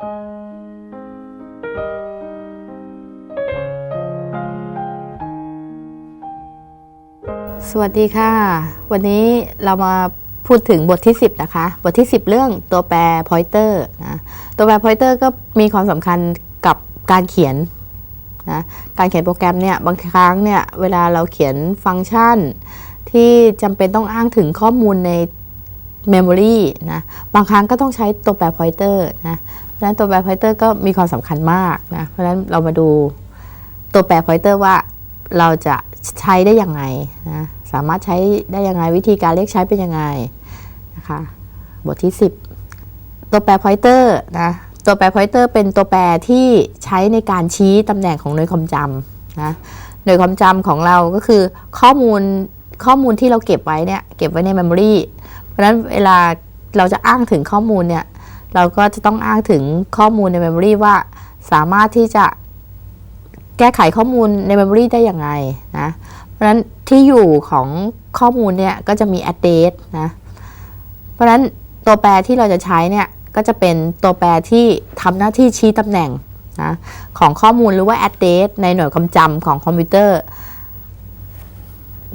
สวัสดีค่ะ วันนี้เรามาพูดถึงบทที่ 10 นะคะ บทที่ 10 เรื่องตัวแปร pointer นะตัวแปร pointer ก็มีความสำคัญกับการเขียนนะการเขียนโปรแกรมเนี่ยบางครั้งเนี่ยเวลาเราเขียนฟังก์ชัน ที่จำเป็นต้องอ้างถึงข้อมูลใน memory นะบางครั้งก็ต้องใช้ตัวแปร pointer นะ เพราะฉะนั้นตัวแปร pointer ก็มีความสำคัญมากนะเพราะฉะนั้นเรามาดูตัวแปร pointer ว่าเราจะใช้ได้ยังไงนะสามารถใช้ได้ยังไงวิธีการเรียกใช้เป็นยังไงนะคะบทที่ 10 ตัวแปร pointer นะตัวแปร pointer เป็นตัวแปรที่ใช้ในการชี้ตำแหน่งของหน่วยความจำนะหน่วยความจำของเราก็คือข้อมูลข้อมูลที่เราเก็บไว้เนี่ยเก็บไว้ใน memory เพราะฉะนั้นเวลาเราจะอ้างถึงข้อมูลเนี่ย เราก็จะต้องอ้างถึงข้อมูลใน memory ว่าสามารถที่จะแก้ไขข้อมูลใน memory ได้อย่างไรนะ เพราะฉะนั้นที่อยู่ของข้อมูลเนี่ยก็จะมี address นะ เพราะฉะนั้นตัวแปรที่เราจะใช้เนี่ยก็จะเป็นตัวแปรที่ทำหน้าที่ชี้ตำแหน่งนะของข้อมูลหรือว่า address ในหน่วยความจำของคอมพิวเตอร์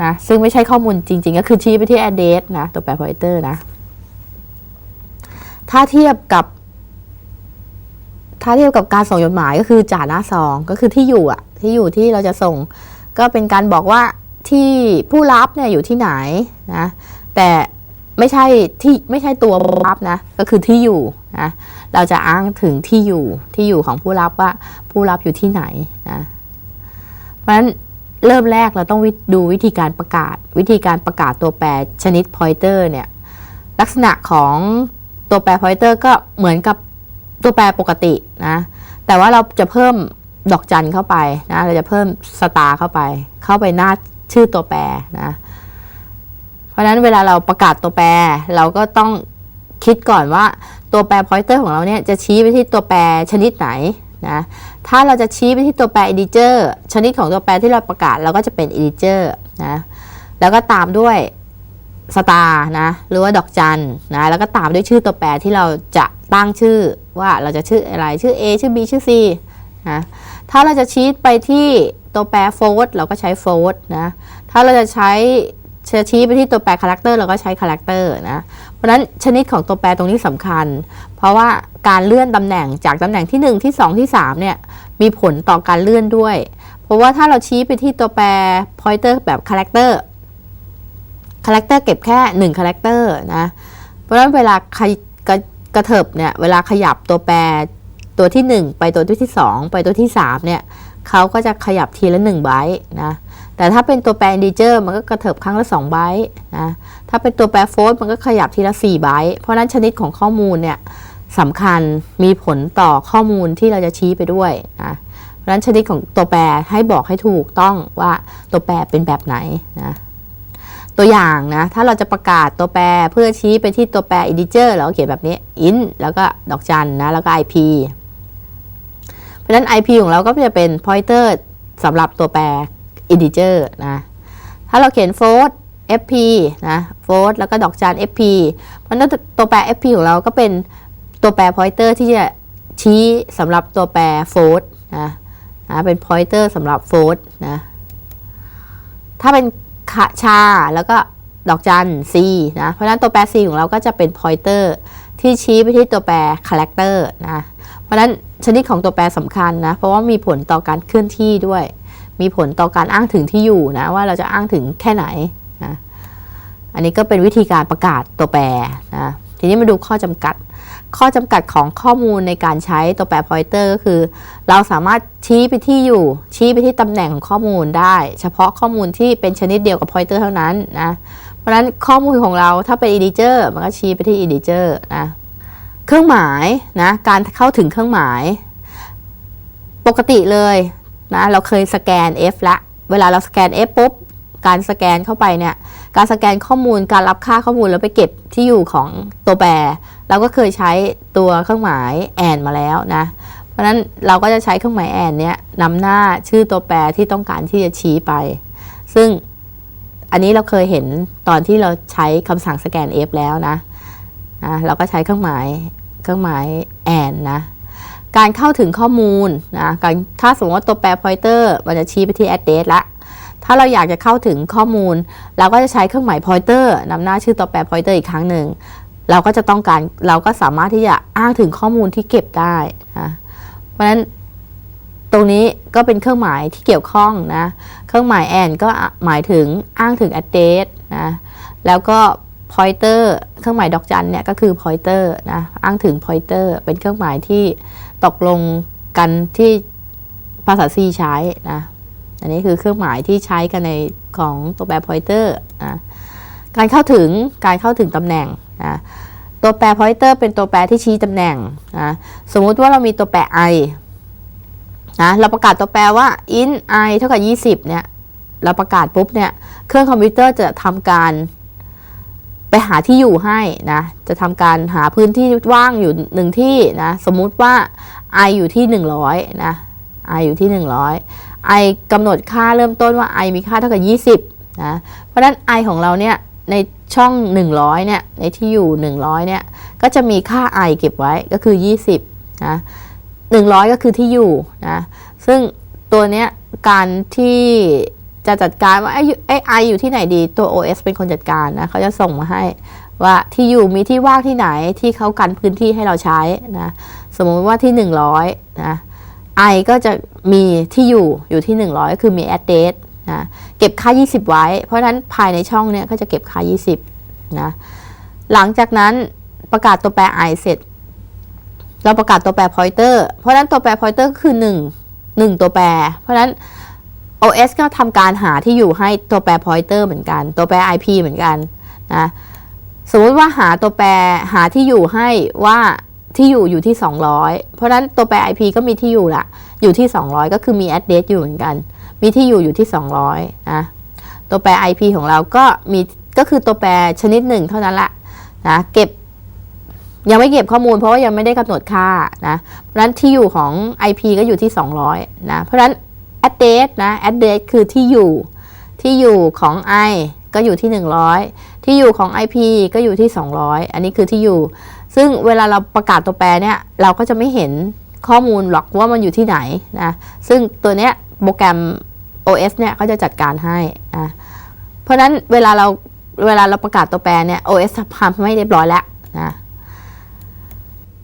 นะซึ่งไม่ใช่ข้อมูลจริง ๆ ก็คือชี้ไปที่ address นะตัวแปร pointer นะ ถ้าเทียบกับถ้าเทียบกับการส่งจดหมายก็คือจ่าหน้าซองก็คือที่อยู่อะที่อยู่ที่เราจะส่ง ก็เป็นการบอกว่าที่ผู้รับเนี่ยอยู่ที่ไหนนะแต่ไม่ใช่ที่ไม่ใช่ตัวผู้รับนะก็คือที่อยู่นะเราจะอ้างถึงที่อยู่ที่อยู่ของผู้รับว่าผู้รับอยู่ที่ไหนนะเพราะฉะนั้นเริ่มแรกเราต้องดูวิธีการประกาศ วิธีการประกาศตัวแปรชนิด pointer เนี่ยลักษณะของ ตัวแปร pointer ก็เหมือนกับตัวแปรปกตินะ แต่ว่าเราจะเพิ่มดอกจันเข้าไปนะ เราจะเพิ่มสตาร์เข้าไป เข้าไปหน้าชื่อตัวแปรนะ เพราะฉะนั้นเวลาเราประกาศตัวแปร เราก็ต้องคิดก่อนว่าตัวแปร pointer ของเราเนี่ยจะชี้ไปที่ตัวแปรชนิดไหนนะ ถ้าเราจะชี้ไปที่ตัวแปร integer ชนิดของตัวแปรที่เราประกาศเราก็จะเป็น integer นะ แล้วก็ตามด้วย สตาร์นะหรือว่าดอกจันนะแล้วก็ตามด้วยชื่อตัวแปรที่เราจะตั้งชื่อว่าเราจะชื่ออะไรชื่อ A ชื่อ B ชื่อ C นะถ้าเราจะชี้ไปที่ตัวแปร float เราก็ใช้ float นะถ้าเราจะใช้จะชี้ไปที่ตัวแปร character เราก็ใช้ character นะเพราะนั้นชนิดของตัวแปรตรงนี้สำคัญ เพราะว่าการเลื่อนตำแหน่งจากตำแหน่งที่ 1 ที่ 2 ที่3เนี่ยมีผลต่อการเลื่อนด้วย เพราะว่าถ้าเราชี้ไปที่ตัวแปร pointer แบบ character character เคาเลคเตอร์เก็บแค่1 character นะ เพราะฉะนั้นเวลาขยกระกระเถิบเนี่ย เวลาขยับตัวแปรตัวที่ 1 ไปตัวที่ 2 ไปตัวที่ 3 เนี่ยเขาก็จะขยับทีละ1ไบต์นะ แต่ถ้าเป็นตัวแปร integer มันก็กระเถิบครั้งละ2ไบต์นะ ถ้าเป็นตัวแปร float มันก็ขยับทีละ4ไบต์เพราะฉะนั้นชนิดของข้อมูลเนี่ยสำคัญมีผลต่อข้อมูลที่เราจะชี้ไปด้วยนะเพราะฉะนั้นชนิดของตัวแปรให้บอกให้ถูกต้องว่าตัวแปรเป็นแบบไหนนะ ตัวอย่างนะ ถ้าเราจะประกาศตัวแปรเพื่อชี้ไปที่ตัวแปร integer เราก็เขียนแบบนี้ int แล้วก็ดอกจันนะ แล้วก็ ip เพราะฉะนั้น ip ของเราก็จะเป็น pointer สำหรับตัวแปร integer นะ ถ้าเราเขียน float fp นะ float แล้วก็ดอกจัน fp เพราะฉะนั้นตัวแปร fp ของเราก็เป็นตัวแปร pointer ที่จะชี้สำหรับตัวแปร float นะนะเป็น pointer สำหรับ float นะ ถ้าเป็น คะชา แล้วก็ดอกจัน c นะ เพราะฉะนั้นตัวแปร c ของเราก็จะเป็น pointer ที่ชี้ไปที่ตัวแปร character นะ เพราะฉะนั้นชนิดของตัวแปรสำคัญนะ เพราะว่ามีผลต่อการเคลื่อนที่ด้วย มีผลต่อการอ้างถึงที่อยู่นะ ว่าเราจะอ้างถึงแค่ไหนนะ อันนี้ก็เป็นวิธีการประกาศตัวแปรนะ ทีนี้มาดูข้อจำกัด ข้อจำกัดของข้อมูลในการใช้ตัวแปร pointer ก็คือ เราสามารถชี้ไปที่อยู่ ชี้ไปที่ตำแหน่งของข้อมูลได้ เฉพาะข้อมูลที่เป็นชนิดเดียวกับ pointer เท่านั้นนะเพราะฉะนั้นข้อมูลของเราถ้าเป็น integer มันก็ชี้ไปที่ integer นะเครื่องหมายนะการเข้าถึงเครื่องหมาย ปกติเลยนะเราเคยสแกน F ละเวลาเราสแกน F ปุ๊บ การสแกนเข้าไปเนี่ย การสแกนข้อมูลการรับค่าข้อมูลแล้วไปเก็บที่อยู่ของตัวแปร เราก็เคยใช้ตัวเครื่องหมาย and มาแล้วนะ เพราะนั้นเราก็จะใช้เครื่องหมาย and เนี้ยนำหน้าชื่อตัวแปรที่ต้องการที่จะชี้ไป ซึ่งอันนี้เราเคยเห็นตอนที่เราใช้คำสั่งสแกน F แล้วนะนะ เราก็ใช้เครื่องหมายเครื่องหมาย and นะการเข้าถึงข้อมูลนะการถ้าสมมติว่าตัวแปร pointer มันจะชี้ไปที่ address ละ ถ้าเราอยากจะเข้าถึงข้อมูล เราก็จะใช้เครื่องหมาย pointer นำหน้าชื่อตัวแปร pointer อีกครั้งหนึ่ง เราก็จะต้องการเราก็สามารถที่จะอ้างถึงข้อมูลที่เก็บได้นะเพราะฉะนั้นตรงนี้ก็เป็นเครื่องหมายที่เกี่ยวข้องนะ เครื่องหมาย and ก็หมายถึงอ้างถึง address นะ แล้วก็ pointer เครื่องหมายดอกจันเนี่ยก็คือ pointer นะอ้างถึง pointer เป็นเครื่องหมายที่ตกลงกันที่ภาษา C ใช้นะ อันนี้คือเครื่องหมายที่ใช้กันในของตัวแปร pointer นะการเข้าถึงการเข้าถึงตำแหน่งนะตัวแปร pointer เป็นตัวแปรที่ชี้ตำแหน่งนะสมมุติว่าเรามีตัวแปร i นะเราประกาศตัวแปรว่า int i เท่ากับ 20 เนี่ยเราประกาศปุ๊บเนี่ยเครื่องคอมพิวเตอร์จะทำการไปหาที่อยู่ให้นะจะทำการหาพื้นที่ว่างอยู่หนึ่งที่นะสมมุติว่า i อยู่ที่ 100นะ i อยู่ที่ 100 i กำหนดค่าเริ่มต้นว่า i มีค่าเท่ากับ 20นะ เพราะฉะนั้น i ของเราเนี่ยในช่อง 100เนี่ยในที่อยู่ 100เนี่ยก็จะมีค่า i เก็บไว้ก็คือ 20นะ100 ก็คือที่อยู่นะซึ่งตัวเนี้ยการที่จะจัดการว่าไอ้ไอ้ไออยู่ที่ไหนดีตัว OS เป็นคนจัดการนะเขาจะส่งมาให้ว่าที่อยู่มีที่ว่างที่ไหนที่เขากันพื้นที่ให้เราใช้นะสมมติว่าที่ 100นะ i ก็จะมีที่อยู่อยู่ที่ 100 ก็คือมี address นะเก็บค่า 20 ไว้ เพราะฉะนั้นภายในช่องเนี้ยก็จะเก็บค่า 20 นะ หลังจากนั้นประกาศตัวแปร i เสร็จ เราประกาศตัวแปร pointer เพราะฉะนั้นตัวแปร pointer ก็คือ 1 1 ตัวแปร เพราะฉะนั้น OS ก็ทำการหาที่อยู่ให้ตัวแปร pointer เหมือนกัน ตัวแปร IP เหมือนกันนะ สมมติว่าหาตัวแปรหาที่อยู่ให้ว่า ที่อยู่อยู่ที่ 200 เพราะนั้นตัวแปร IP ก็มีที่อยู่ละอยู่ที่ 200 ก็คือมี address อยู่เหมือนกัน มีที่อยู่อยู่ที่ 200นะตัวแปร IP ของเราก็มีก็คือตัวแปรชนิดหนึ่งเท่านั้นละนะเก็บยังไม่เก็บข้อมูลเพราะว่ายังไม่ได้กำหนดค่านะเพราะนั้นที่อยู่ของ IP ก็อยู่ที่ 200นะเพราะฉะนั้น address นะ address คือที่อยู่ที่อยู่ของ i ก็อยู่ที่ 100 ที่อยู่ของ IP ก็อยู่ที่ 200 อันนี้คือที่อยู่ ซึ่งเวลาเราประกาศตัวแปรเนี่ยเราก็จะไม่เห็นข้อมูลหรอกว่ามันอยู่ที่ไหนนะซึ่งตัวเนี้ยโปรแกรม OS เนี่ยเขาจะจัดการให้นะเพราะนั้นเวลาเราเวลาเราประกาศตัวแปรเนี่ย OS ทำให้เรียบร้อยแล้วนะ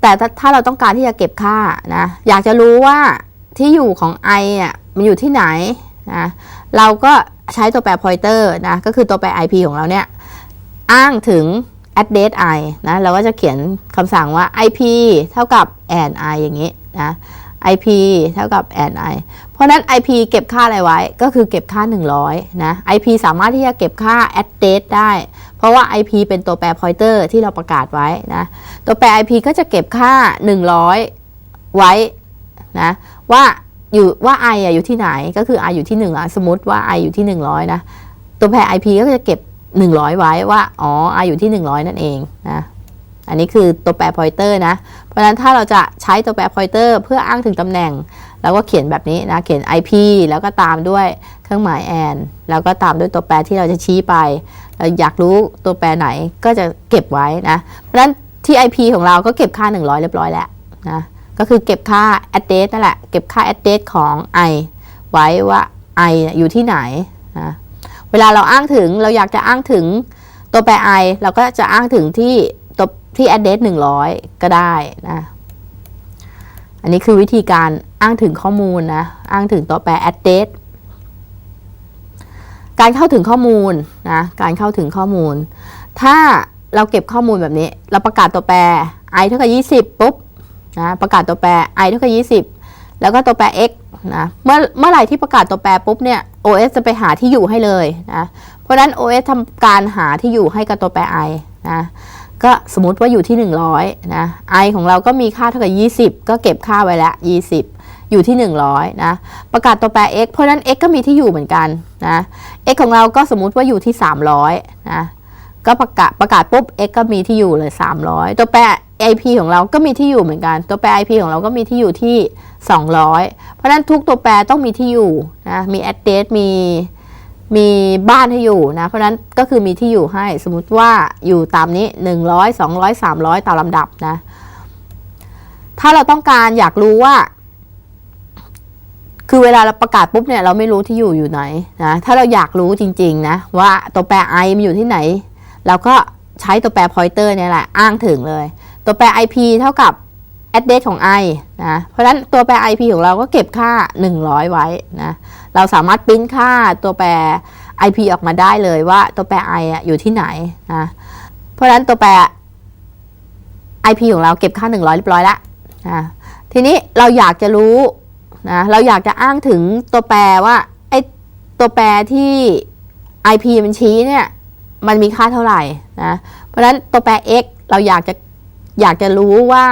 แต่ถ้าถ้าเราต้องการที่จะเก็บค่านะอยากจะรู้ว่าที่อยู่ของ i อะมันอยู่ที่ไหนนะเราก็ใช้ตัวแปร pointer นะก็คือตัวแปร ip ของเราเนี่ย อ้างถึง address i นะเราก็จะเขียนคำสั่งว่า ip เท่ากับ and i อย่างนี้นะ ip เท่ากับ and i เพราะฉะนั้น ip เก็บค่าอะไรไว้ ก็คือเก็บค่า 100 นะ ip สามารถที่จะเก็บค่า address ได้ เพราะว่า ip เป็นตัวแปร pointer ที่เราประกาศไว้นะ ตัวแปร ip ก็จะเก็บค่า 100 ไว้นะ ว่าอยู่ว่า i อะอยู่ที่ไหน ก็คือ i อยู่ที่ 1อะสมมติว่า i อยู่ที่ 100 นะ ตัวแปร ip ก็จะเก็บ 100 ไว้ว่า อ๋อ i อยู่ที่ 100 นั่นเองนะ อันนี้คือตัวแปร pointer นะ เพราะฉะนั้นถ้าเราจะใช้ตัวแปร pointer เพื่ออ้างถึงตำแหน่งเราก็เขียนแบบนี้นะ เขียน ip แล้วก็ตามด้วยเครื่องหมาย and แล้วก็ตามด้วยตัวแปรที่เราจะชี้ไป เราอยากรู้ตัวแปรไหนก็จะเก็บไว้นะ เพราะฉะนั้นที่ IP ของเราก็เก็บค่า 100 เรียบร้อยแล้วนะ ก็คือเก็บค่า address นั่นแหละ เก็บค่า address ของ i ไว้ว่า i อยู่ที่ไหนนะ เวลาเราอ้างถึงเราอยากจะอ้างถึงตัวแปร i เราก็จะอ้างถึงที่ตัวที่ address 100 ก็ได้นะ อันนี้คือวิธีการอ้างถึงข้อมูลนะ อ้างถึงตัวแปร address การเข้าถึงข้อมูลนะ การเข้าถึงข้อมูล ถ้าเราเก็บข้อมูลแบบนี้ เราประกาศตัวแปร i เท่ากับ 20 ปุ๊บนะ ประกาศตัวแปร i เท่ากับ 20 แล้วก็ตัวแปร x นะเมื่อเมื่อไหร่ที่ประกาศตัวแปรปุ๊บเนี่ย OS จะไปหาที่อยู่ให้เลยนะเพราะนั้น OS ทำการหาที่อยู่ให้กับตัวแปร i นะก็สมมติว่าอยู่ที่ 100 นะ i ของเราก็มีค่าเท่ากับ 20 ก็เก็บค่าไว้แล้ว20 อยู่ที่ 100 นะ ประกาศตัวแปร x เพราะฉะนั้น x ก็มีที่อยู่เหมือนกันนะ x ของเราก็สมมุติว่าอยู่ที่ 300 นะ ก็ประกาศประกาศปุ๊บ x ก็มีที่อยู่เลย 300 ตัวแปร ip ของเราก็มีที่อยู่เหมือนกัน ตัวแปร ip ของเราก็มีที่อยู่ที่ 200 เพราะฉะนั้นทุกตัวแปรต้องมีที่อยู่นะ มี address มีมีบ้านให้อยู่นะ เพราะฉะนั้นก็คือมีที่อยู่ให้ สมมุติว่าอยู่ตามนี้ 100 200 300 ตามลำดับนะ ถ้าเราต้องการอยากรู้ว่า คือเวลาเราประกาศปุ๊บเนี่ยเราไม่รู้ที่อยู่อยู่ไหนนะ ถ้าเราอยากรู้จริง ๆ นะ ว่าตัวแปร i มันอยู่ที่ไหน เราก็ใช้ตัวแปร pointer เนี่ยแหละ อ้างถึงเลย ตัวแปร ip เท่ากับ address ของ i นะ เพราะฉะนั้นตัวแปร ip ของเราก็เก็บค่า 100 ไว้นะ เราสามารถปริ้นค่าตัวแปร ip ออกมาได้เลยว่าตัวแปร i อยู่ที่ไหนนะ เพราะฉะนั้นตัวแปร ip ของเราเก็บค่า 100 เรียบร้อยแล้วนะ ทีนี้เราอยากจะรู้นะ เราอยากจะอ้างถึงตัวแปรว่าไอ้ตัวแปรที่ ip มันชี้เนี่ย มันมีค่าเท่าไหร่นะ เพราะฉะนั้นตัวแปร x เราอยากจะ อยากจะรู้ว่า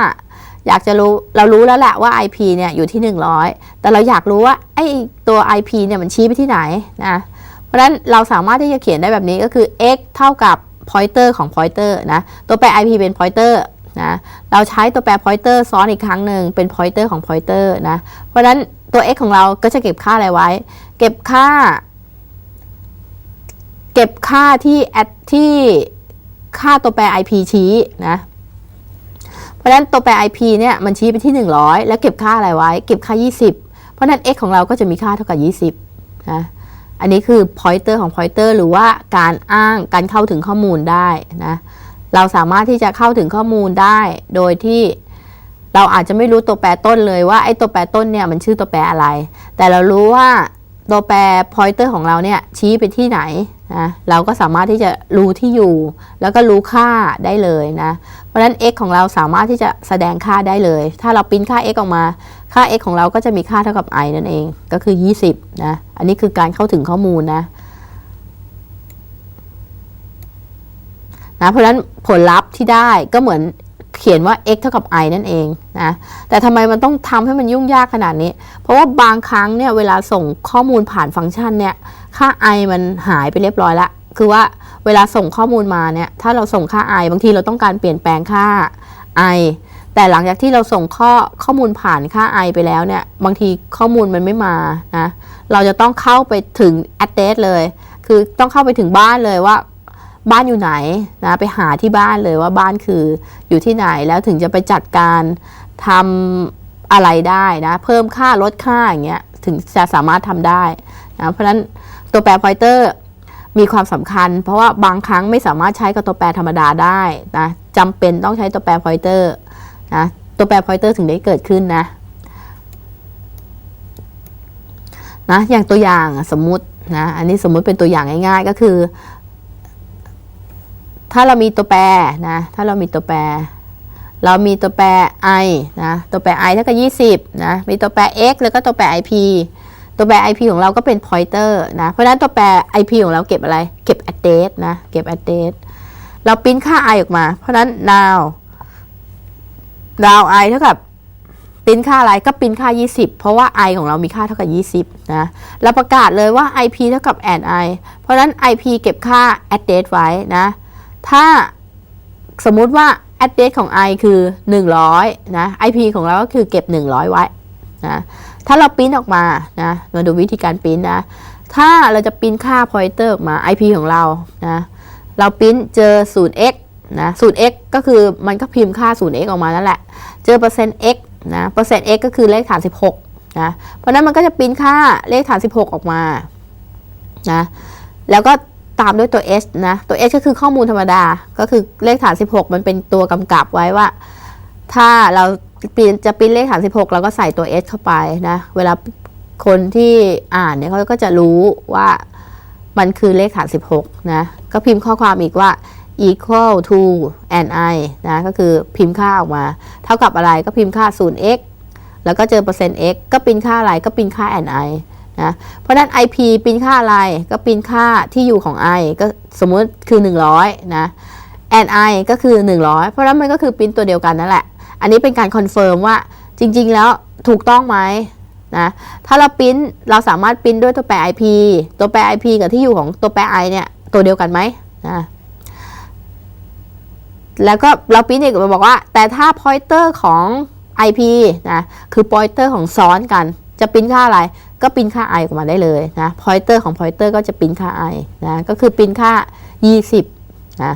อยากจะรู้เรารู้แล้วแหละว่า IP เนี่ยอยู่ที่ 100 แต่เราอยากรู้ว่าไอ้ตัว IP เนี่ยมันชี้ไปที่ไหนนะเพราะฉะนั้นเราสามารถที่จะเขียนได้แบบนี้ก็คือ x เท่ากับ pointer ของ pointer นะตัวแปร IP เป็น pointer นะเราใช้ตัวแปร pointer ซ้อนอีกครั้งหนึ่งเป็น pointer ของ pointer นะเพราะฉะนั้นตัว x ของเราก็จะเก็บค่าอะไรไว้ เก็บค่า เก็บค่าที่ at ที่ค่าตัวแปร IP ชี้นะ เพราะฉะนั้นตัวแปร IP เนี่ยมันชี้ไปที่ 100 แล้วเก็บค่าอะไรไว้ เก็บค่า 20 เพราะฉะนั้น x ของเราก็จะมีค่าเท่ากับ 20นะอันนี้คือ pointer ของ pointer หรือว่าการอ้างการเข้าถึงข้อมูลได้นะเราสามารถที่จะเข้าถึงข้อมูลได้ โดยที่เราอาจจะไม่รู้ตัวแปรต้นเลยว่าไอ้ตัวแปรต้นเนี่ยมันชื่อตัวแปรอะไร แต่เรารู้ว่าตัวแปร pointer ของเราเนี่ยชี้ไปที่ไหนนะเราก็สามารถที่จะรู้ที่อยู่ แล้วก็รู้ค่าได้เลยนะ เพราะฉะนั้น x ของเราสามารถที่จะแสดงค่าได้เลย ถ้าเราปริ้นค่า x ออกมา ค่า x ของเราก็จะมีค่าเท่ากับ i นั่นเอง ก็คือ 20 นะ อันนี้คือการเข้าถึงข้อมูลนะนะ เพราะฉะนั้นผลลัพธ์ที่ได้ก็เหมือนเขียนว่า x เท่ากับ i นั่นเองนะ แต่ทำไมมันต้องทำให้มันยุ่งยากขนาดนี้ เพราะว่าบางครั้งเนี่ยเวลาส่งข้อมูลผ่านฟังก์ชันเนี่ย ค่า i มันหายไปเรียบร้อยละ คือว่าเวลาส่งข้อมูลมาเนี่ยถ้าเราส่งค่า i บางทีเราต้องการเปลี่ยนแปลงค่า i แต่หลังจากที่เราส่งข้อข้อมูลผ่านค่า i ไปแล้วเนี่ยบางทีข้อมูลมันไม่มานะเราจะต้องเข้าไปถึง address เลย คือต้องเข้าไปถึงบ้านเลยว่าบ้านอยู่ไหนนะไปหาที่บ้านเลยว่าบ้านคืออยู่ที่ไหนแล้วถึงจะไปจัดการทำอะไรได้นะเพิ่มค่าลดค่าอย่างเงี้ยถึงจะสามารถทำได้นะเพราะฉะนั้นตัวแปร pointer มีความสำคัญ เพราะว่าบางครั้งไม่สามารถใช้กับตัวแปรธรรมดาได้นะจำเป็นต้องใช้ตัวแปร pointer นะตัวแปร pointer ถึงได้เกิดขึ้นนะนะอย่างตัวอย่างสมมุตินะอันนี้สมมุติเป็นตัวอย่างง่ายๆก็คือ ถ้าเรามีตัวแปรนะถ้าเรามีตัวแปร เรามีตัวแปร i นะตัวแปร i เท่ากับ20นะมีตัวแปร x แล้วก็ตัวแปร ip ตัวแปร ip ของเราก็เป็น pointer นะ เพราะฉะนั้นตัวแปร ip ของเราเก็บอะไร เก็บ address นะ เก็บ address เราปริ้นค่า i ออกมา เพราะฉะนั้น now now i เท่ากับปริ้นค่าอะไรก็ปริ้นค่า 20 เพราะว่า i ของเรามีค่าเท่ากับ 20 นะ เราประกาศเลยว่า ip เท่ากับ add i เพราะฉะนั้น ip เก็บค่า address ไว้นะ ถ้าสมมุติว่า address ของ i คือ 100 นะ ip ของเราก็คือเก็บ 100 ไว้นะ ถ้าเราปริ้นออกมานะมาดูวิธีการปริ้นนะ ถ้าเราจะปริ้นค่า pointer ออกมา ip ของเรานะเราปริ้นเจอ 0x นะ 0x ก็คือมันก็พิมพ์ค่า 0x ออกมานั่นแหละ เจอเปอร์เซ็นต์ x นะเปอร์เซ็นต์ x ก็คือเลขฐาน 16 นะ เพราะนั้นมันก็จะปริ้นค่าเลขฐาน 16 ออกมา นะ แล้วก็ตามด้วยตัว h นะ ตัว h ก็คือข้อมูลธรรมดา ก็คือเลขฐาน 16 มันเป็นตัวกำกับไว้ว่า ถ้าเรา ปริ้นจะปริ้นเลขฐาน16เราก็ใส่ตัว h เข้าไปนะ เวลาคนที่อ่านเนี่ยเขาก็จะรู้ว่ามันคือเลขฐาน16 นะ ก็พิมพ์ข้อความอีกว่า equal to and i นะ ก็คือพิมพ์ค่าออกมา เท่ากับอะไรก็พิมพ์ค่า 0x แล้วก็เจอเปอร์เซ็นต์ x ก็ปริ้นค่าอะไรก็ปริ้นค่า and i นะ เพราะนั้น IP ปริ้นค่าอะไรก็ปริ้นค่าที่อยู่ของ i ก็สมมุติคือ 100 นะ and i ก็คือ 100 เพราะนั้นมันก็คือปริ้นตัวเดียวกันนั่นแหละ อันนี้เป็นการคอนเฟิร์มว่าจริง ๆ แล้วถูกต้องไหมนะถ้าเราปริ้นเราสามารถปริ้นด้วยตัวแปร IP ตัวแปร IP กับที่อยู่ของตัวแปร i เนี่ยตัวเดียวกันไหมนะแล้วก็เราปริ้นอีกมาบอกว่า แต่ถ้า pointer ของ IP นะคือ pointer ของซ้อนกัน จะปริ้นค่าอะไร ก็ปริ้นค่า i ออกมาได้เลยนะ pointer ของ pointer ก็จะปริ้นค่า i นะก็คือปริ้นค่า 20นะ